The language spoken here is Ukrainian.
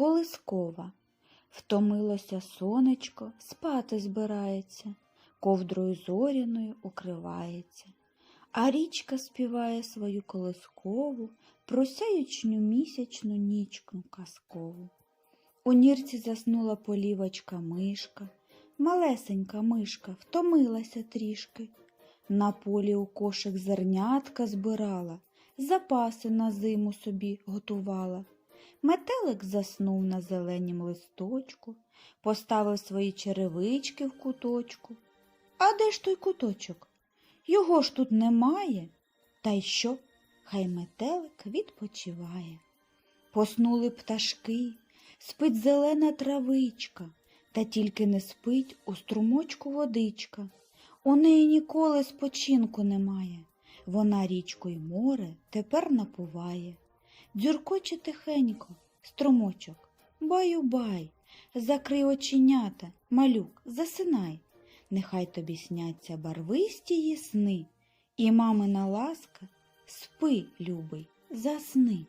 Колискова. Втомилося сонечко, спати збирається, ковдрою зоряною укривається. А річка співає свою колискову, про сяючню місячну нічку казкову. У нірці заснула полівочка мишка, малесенька мишка втомилася трішки. На полі у кошик зернятка збирала, запаси на зиму собі готувала. Метелик заснув на зеленім листочку, поставив свої черевички в куточку. А де ж той куточок? Його ж тут немає. Та й що? Хай метелик відпочиває. Поснули пташки, спить зелена травичка, та тільки не спить у струмочку водичка. У неї ніколи спочинку немає. Вона річку й море тепер напуває. Дзюркоче тихенько, струмочок, баю-бай, закрий оченята, малюк, засинай. Нехай тобі сняться барвисті сни, і мамина ласка, спи, любий, засни.